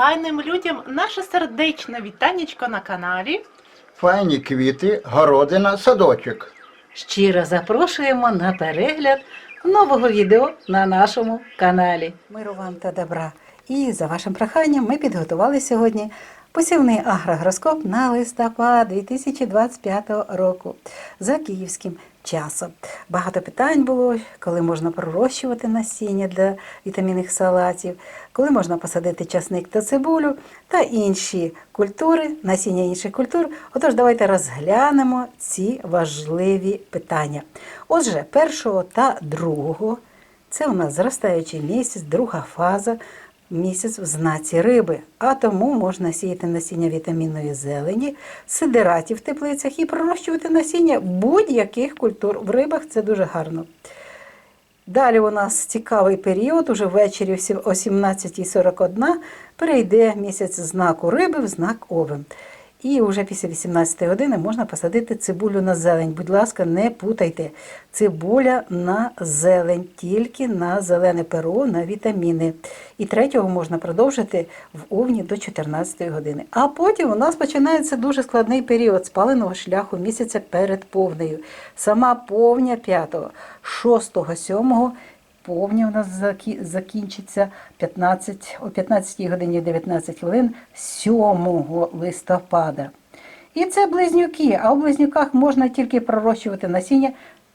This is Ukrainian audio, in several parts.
файним людям наше сердечне вітанечко на каналі. Файні квіти, городина, садочок. Щиро запрошуємо на перегляд нового відео на нашому каналі. Миру вам та добра. І за вашим проханням ми підготували сьогодні посівний агрогороскоп на листопад 2025 року за київським часом. Багато питань було, коли можна пророщувати насіння для вітамінних салатів, коли можна посадити часник та цибулю та інші культури, насіння інших культур. Отож, давайте розглянемо ці важливі питання. Отже, першого та другого це у нас зростаючий місяць, друга фаза. Місяць в знаці риби, а тому можна сіяти насіння вітамінної зелені, сидератів в теплицях і пророщувати насіння будь-яких культур. В рибах це дуже гарно. Далі у нас цікавий період, уже ввечері о 17.41 перейде місяць знаку риби в знак овен. І вже після 18 години можна посадити цибулю на зелень. Будь ласка, не путайте. Цибуля на зелень, тільки на зелене перо, на вітаміни. І третього можна продовжити в овні до 14 години. А потім у нас починається дуже складний період спаленого шляху місяця перед повнею. Сама повня 5, 6, 7 Повня у нас закінчиться 15, о 15 годині 19 хвилин 7 листопада. І це близнюки, а у близнюках можна тільки пророщувати насіння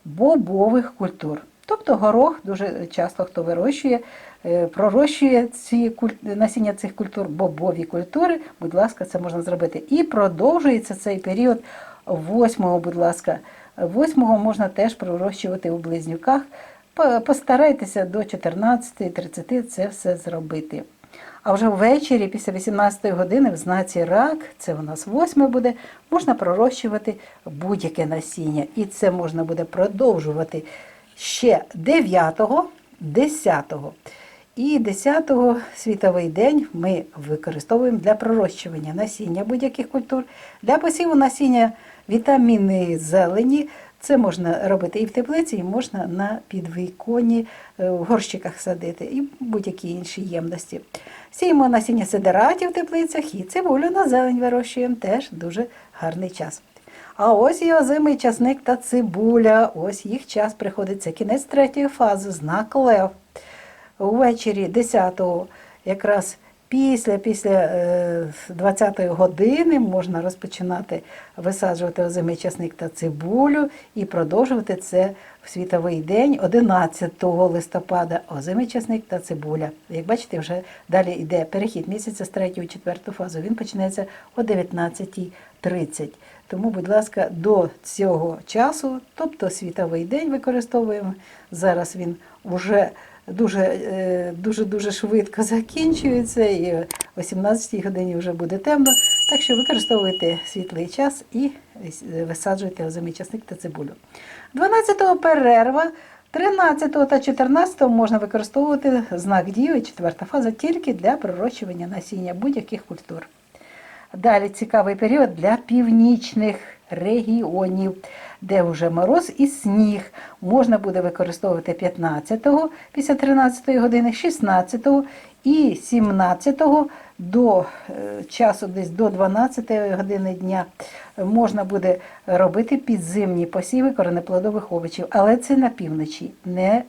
бобових культур. Тобто горох дуже часто хто вирощує, е, пророщує ці насіння цих культур, бобові культури. Будь ласка, це можна зробити. І продовжується цей період 8, будь ласка, 8 можна теж пророщувати у близнюках. По- Постарайтеся до 14.30 це все зробити. А вже ввечері, після 18 години, в знаці рак, це у нас 8 буде, можна пророщувати будь-яке насіння. І це можна буде продовжувати ще 9, 10. І 10 світовий день ми використовуємо для пророщування насіння будь-яких культур, для посіву насіння вітамінної зелені. Це можна робити і в теплиці, і можна на підвіконні е, в горщиках садити, і будь-які інші ємності. Сіємо насіння сидератів в теплицях і цибулю на зелень вирощуємо. Теж дуже гарний час. А ось і озимий часник та цибуля. Ось їх час приходить. Це кінець третьої фази, знак лев. Увечері 10-го, якраз після, після е, 20-ї години можна розпочинати висаджувати озимий часник та цибулю і продовжувати це в світовий день 11 листопада. Озимий часник та цибуля. Як бачите, вже далі йде перехід місяця з 3 у 4 фазу. Він починається о 19.30. Тому, будь ласка, до цього часу, тобто світовий день використовуємо. Зараз він вже дуже е, дуже дуже швидко закінчується, і о 17 годині вже буде темно. Так що використовуйте світлий час і е, висаджуйте озимий часник та цибулю. 12-го перерва. 13 та 14 можна використовувати знак дії, четверта фаза тільки для пророщування насіння будь-яких культур. Далі цікавий період для північних регіонів, де вже мороз і сніг. Можна буде використовувати 15-го після 13 години, 16-го і 17-го до е, часу десь до 12 години дня можна буде робити підзимні посіви коренеплодових овочів, але це на півночі, не,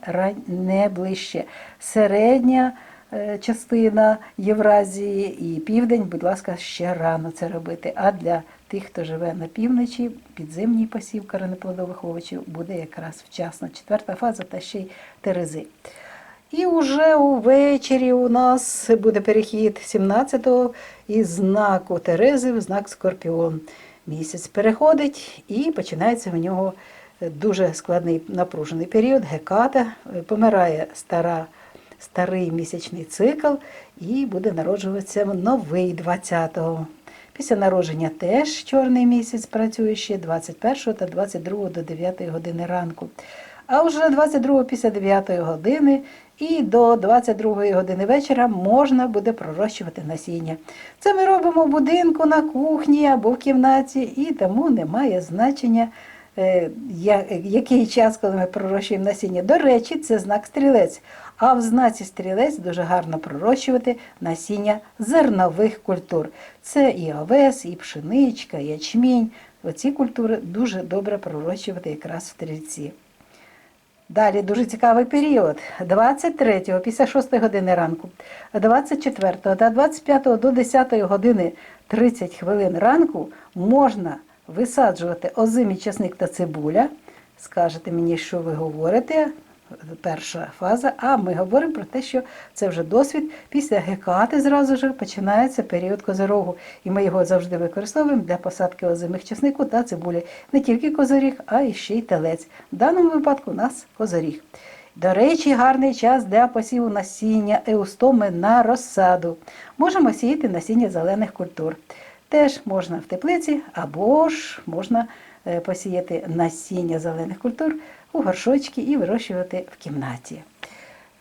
не ближче. Середня е, частина Євразії і південь, будь ласка, ще рано це робити. А для тих, хто живе на півночі, підзимній посів коренеплодових овочів буде якраз вчасно. Четверта фаза та ще й терези. І вже увечері у нас буде перехід 17-го із знаку Терези в знак Скорпіон. Місяць переходить і починається в нього дуже складний напружений період. Геката е, помирає стара, старий місячний цикл і буде народжуватися новий 20-го. Після народження теж чорний місяць працює ще 21 та 22 до 9 години ранку. А вже 22 після 9 години і до 22 години вечора можна буде пророщувати насіння. Це ми робимо в будинку, на кухні або в кімнаті, і тому немає значення, який час, коли ми пророщуємо насіння. До речі, це знак стрілець. А в знаці стрілець дуже гарно пророщувати насіння зернових культур. Це і овес, і пшеничка, і ячмінь. Оці культури дуже добре пророщувати якраз в стрільці. Далі дуже цікавий період. 23 після 6 години ранку, 24 та 25 до 10 години 30 хвилин ранку можна висаджувати озимий часник та цибуля. Скажете мені, що ви говорите. Перша фаза, а ми говоримо про те, що це вже досвід. Після гекати зразу ж починається період козирогу. І ми його завжди використовуємо для посадки озимих часнику та цибулі. Не тільки козиріг, а і ще й телець. В даному випадку у нас козиріг. До речі, гарний час для посіву насіння еустоми на розсаду. Можемо сіяти насіння зелених культур. Теж можна в теплиці або ж можна е, посіяти насіння зелених культур у горшочки і вирощувати в кімнаті.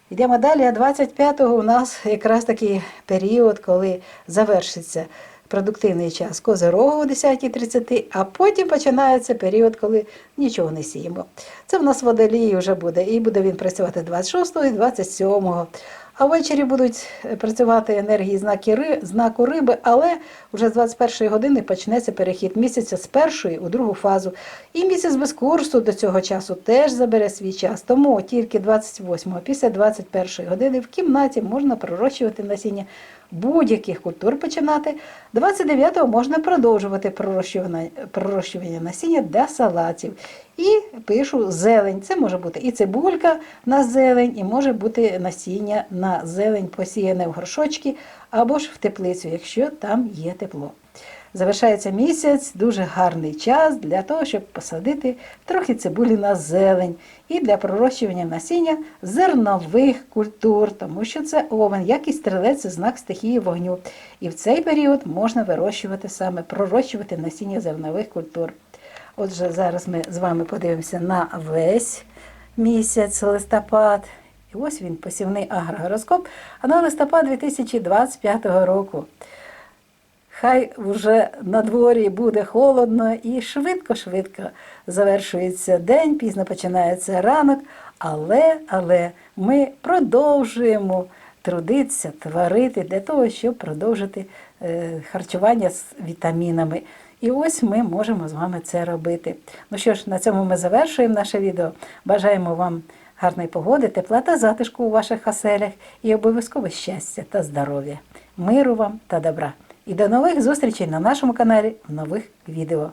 Йдемо далі. а 25-го у нас якраз такий період, коли завершиться продуктивний час козирогу о 10.30, а потім починається період, коли нічого не сіємо. Це в нас водолій вже буде, і буде він працювати 26 і 27. А ввечері будуть працювати енергії знаки знаку риби, але вже з 21 години почнеться перехід місяця з першої у другу фазу. І місяць без курсу до цього часу теж забере свій час. Тому тільки 28-го, після 21 години в кімнаті можна пророщувати насіння будь-яких культур починати. 29-го можна продовжувати пророщування, насіння для салатів. І пишу зелень. Це може бути і цибулька на зелень, і може бути насіння на зелень, посіяне в горшочки або ж в теплицю, якщо там є тепло. Завершається місяць, дуже гарний час для того, щоб посадити трохи цибулі на зелень і для пророщування насіння зернових культур, тому що це овен, як і стрілець, це знак стихії вогню. І в цей період можна вирощувати саме, пророщувати насіння зернових культур. Отже, зараз ми з вами подивимося на весь місяць листопад. І ось він, посівний агрогороскоп, а на листопад 2025 року. Хай вже на дворі буде холодно і швидко-швидко завершується день, пізно починається ранок, але, але ми продовжуємо трудитися, творити для того, щоб продовжити е, харчування з вітамінами. І ось ми можемо з вами це робити. Ну що ж, на цьому ми завершуємо наше відео. Бажаємо вам гарної погоди, тепла та затишку у ваших оселях і обов'язково щастя та здоров'я, миру вам та добра. І до нових зустрічей на нашому каналі в нових відео.